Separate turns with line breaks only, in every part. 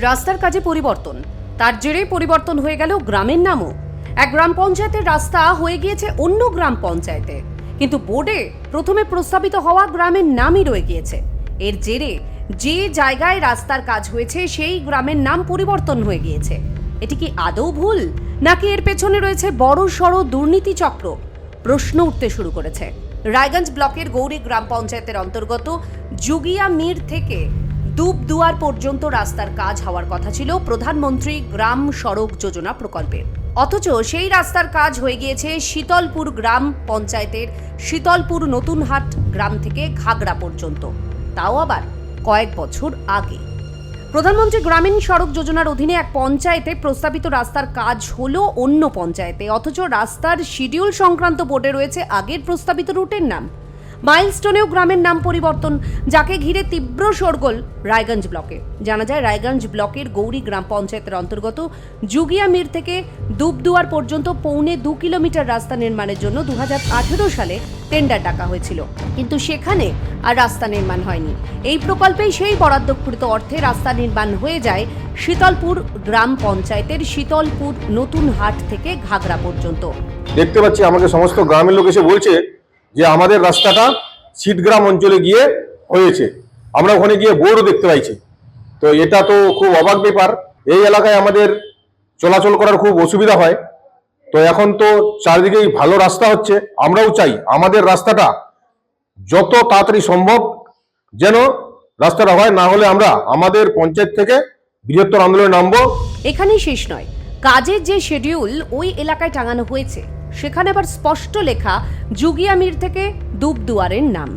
রাস্তার কাজে পরিবর্তন। তার জেরে পরিবর্তন হয়ে গেল গ্রামের নামও। এক গ্রাম পঞ্চায়েতের রাস্তা হয়ে গিয়েছে অন্য গ্রাম পঞ্চায়েতে। কিন্তু বোর্ডে প্রথমে প্রস্তাবিত হওয়া গ্রামের নামই রয়ে গিয়েছে। এর জেরে যে জায়গায় রাস্তার কাজ হয়েছে, সেই গ্রামের নাম পরিবর্তন হয়ে গিয়েছে। এটি কি আদৌ ভুল, নাকি এর পেছনে রয়েছে বড় সড় দুর্নীতি চক্র? প্রশ্ন উঠতে শুরু করেছে। রায়গঞ্জ ব্লকের গৌরী গ্রাম পঞ্চায়েতের অন্তর্গত জুগিয়া মির থেকে দুবদুয়ার পর্যন্ত রাস্তার কাজ হওয়ার কথা ছিল প্রধানমন্ত্রী গ্রাম সড়ক যোজনা প্রকল্পের অথচ সেই রাস্তার কাজ হয়ে গিয়েছে শীতলপুর গ্রাম পঞ্চায়েতের শীতলপুর নতুনহাট গ্রাম থেকে ঘাগড়া পর্যন্ত। তাও আবার কয়েক বছর আগে। প্রধানমন্ত্রী গ্রামীণ সড়ক যোজনার অধীনে এক পঞ্চায়েতে প্রস্তাবিত রাস্তার কাজ হলো অন্য পঞ্চায়েতে। অথচ রাস্তার শিডিউল সংক্রান্ত বোর্ডে রয়েছে আগের প্রস্তাবিত রুটের নাম। মাইলস্টোনেও গ্রামের নাম পরিবর্তন, যাকে ঘিরে তীব্র শোরগোল রায়গঞ্জ ব্লকে। জানা যায়, রায়গঞ্জ ব্লকের গৌরী গ্রাম পঞ্চায়েতের অন্তর্গত জুগিয়া মির থেকে দুবদুয়ার পর্যন্ত পৌনে দু কিলোমিটার রাস্তা নির্মাণের জন্য দু সালে টেন্ডার ডাকা হয়েছিল। কিন্তু সেখানে আর রাস্তা নির্মাণ হয়নি। এই প্রকল্পেই সেই বরাদ্দকৃত অর্থে রাস্তা নির্মাণ হয়ে যায় শীতলপুর গ্রাম পঞ্চায়েতের শীতলপুর নতুন হাট থেকে ঘাগড়া পর্যন্ত।
দেখতে পাচ্ছি, আমাকে সমস্ত গ্রামের লোক এসে বলছে যে আমাদের রাস্তাটা শীতগ্রাম অঞ্চলে গিয়ে হয়েছে। আমরা ওখানে গিয়ে বোর্ডও দেখতে পাইছি। তো এটা তো খুব অবাক ব্যাপার। এই এলাকায় আমাদের চলাচল করার খুব অসুবিধা হয়। তো এখন তো চারিদিকেই ভালো রাস্তা হচ্ছে। আমরাও চাই আমাদের রাস্তাটা যত তাড়াতাড়ি সম্ভব যেন রাস্তাটা হয়। না হলে আমরা আমাদের পঞ্চায়েত থেকে বৃহত্তর আন্দোলনে নামবো।
এখানেই শেষ নয়। কাজের যে শিডিউল ওই এলাকায় টাঙানো হয়েছে। সেখানে আবার স্পষ্ট লেখা জুগিয়া মির থেকে দুবদুয়ারের নাম।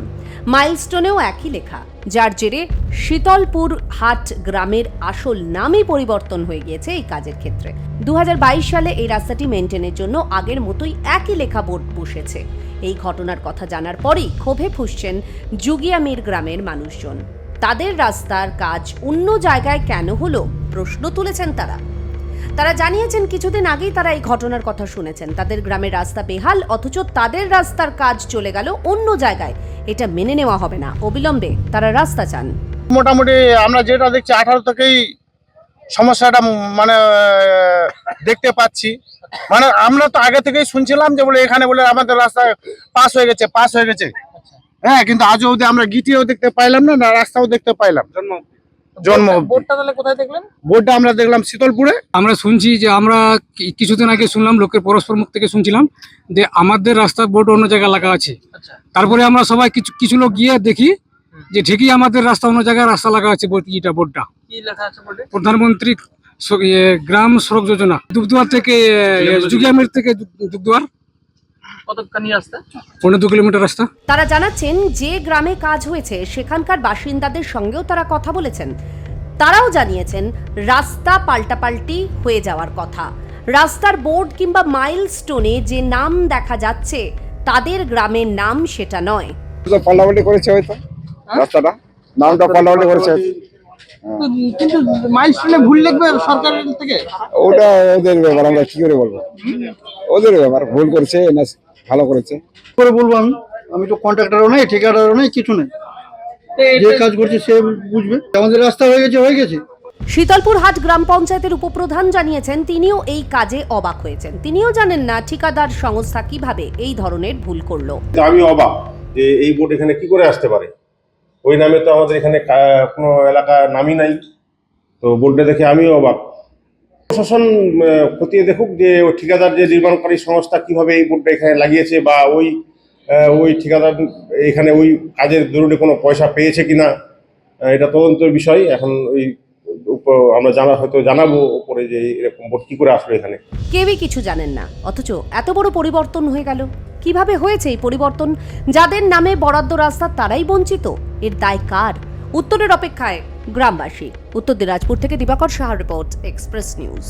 মাইলস্টোনেও একই লেখা, যার জেরে শীতলপুর হাট গ্রামের আসল নামই পরিবর্তন হয়ে গিয়েছে এই কাজের ক্ষেত্রে। দুহাজার বাইশ সালে এই রাস্তাটি মেনটেনের জন্য আগের মতোই একই লেখা বোর্ড বসেছে। এই ঘটনার কথা জানার পরেই ক্ষোভে ফুসছেন জুগিয়া মির গ্রামের মানুষজন। তাদের রাস্তার কাজ অন্য জায়গায় কেন হলো প্রশ্ন তুলেছেন তারা। তারা জানিয়েছেন কিছুদিন আগেই তারা এই ঘটনার কথা শুনেছেন। তাদের গ্রামের রাস্তা বেহাল অথচ তাদের রাস্তার কাজ চলে গেল অন্য জায়গায়। এটা মেনে নেওয়া হবে না। অবিলম্বে তারা রাস্তা চান।
মোটামুটি আমরা যেটা দেখছি আঠারো থেকেই সমস্যাটা মানে দেখতে পাচ্ছি। মানে আমরা তো আগে থেকেই শুনছিলাম যে বলে এখানে বলে আমাদের রাস্তা পাস হয়ে গেছে পাস হয়ে গেছে। হ্যাঁ কিন্তু আজও অবধি আমরা গিটিও দেখতে পাইলাম না না রাস্তাও দেখতে পাইলাম। জন্ম
বোর্ডটা তাহলে কোথায় দেখলেন?
বোর্ডটা আমরা দেখলাম শীতলপুরে।
আমরা শুনছি যে আমরা কিছুদিন আগে শুনলাম লোকের পরস্পর মুখ থেকে শুনছিলাম যে আমাদের রাস্তার বোর্ড অন্য জায়গায় লাগা আছে।
আচ্ছা।
তারপরে আমরা সবাই কিছু কিছু লোক গিয়ে দেখি যে ঠিকই আমাদের রাস্তা অন্য জায়গায় রাস্তা লাগা আছে ইটা বোর্ডটা
কি লেখা আছে বোর্ডে
প্রধানমন্ত্রী ইয়ে, গ্রাম সড়ক যোজনা। দুবদুয়ার থেকে জুগিয়ামের থেকে দুবদুয়ার।
কতখানি রাস্তা
পনেরো দু কিলোমিটার রাস্তা।
তারা জানাচ্ছেন যে গ্রামে কাজ হয়েছে সেখানকার বাসিন্দাদের সঙ্গেও তারা কথা বলেছেন। তারাও জানিয়েছেন রাস্তা পাল্টাপাল্টি হয়ে যাওয়ার কথা। রাস্তার বোর্ড কিংবা মাইল স্টোনে যে নাম দেখা যাচ্ছে তাদের গ্রামের নাম সেটা নয়।
পাল্টাপাল্টি করেছে হয়তো রাস্তাটা। নামটা পাল্টাপাল্টি করেছে।
কিন্তু মাইলস্টোনে ভুল লিখবে সরকারের থেকে?
ওটা ওদের ব্যাপার আমরা কি করে বলব? ওদের ব্যাপার ভুল করেছে না ভালো করেছে।
করে বলব আমি আমি তো কন্ট্রাক্টারও নেই ঠিকাদারও নেই কিছু নেই। যে কাজ করছে সে বুঝবে। আমাদের রাস্তা হয়ে গেছে হয়ে গেছে।
শীতলপুর হাট গ্রাম পঞ্চায়েতের উপপ্রধান জানিয়েছেন তিনিও এই কাজে অবাক হয়েছেন। তিনিও জানেন না ঠিকাদার সংস্থা কীভাবে এই ধরনের ভুল করল।
তো আমি অবাক যে এই বোর্ড এখানে কি করে আসতে পারে? ওই নামে তো আমাদের এখানে কোনো এলাকা নামই নাই। তো বোর্ডটা দেখে আমিও অবাক। প্রশাসন খতিয়ে দেখুক যে ওই ঠিকাদার যে নির্মাণকারী সংস্থা কীভাবে এই বোর্ডটা এখানে লাগিয়েছে বা ওই ওই ঠিকাদার এখানে ওই কাজের দরুনে কোনো পয়সা পেয়েছে কিনা এটা তদন্তের বিষয়। এখন ওই আমরা জানা, হয়তো জানাব উপরে যে এরকম বোর্ড কি করে আসলো এখানে।
কেউই কিছু জানেন না, অথচ এত বড় পরিবর্তন হয়ে গেল। কীভাবে হয়েছে এই পরিবর্তন? যাদের নামে বরাদ্দ রাস্তা তারাই বঞ্চিত। এর দায় কার? উত্তরের অপেক্ষায় গ্রামবাসী। উত্তর দিনাজপুর থেকে Dibakar Saha report Express News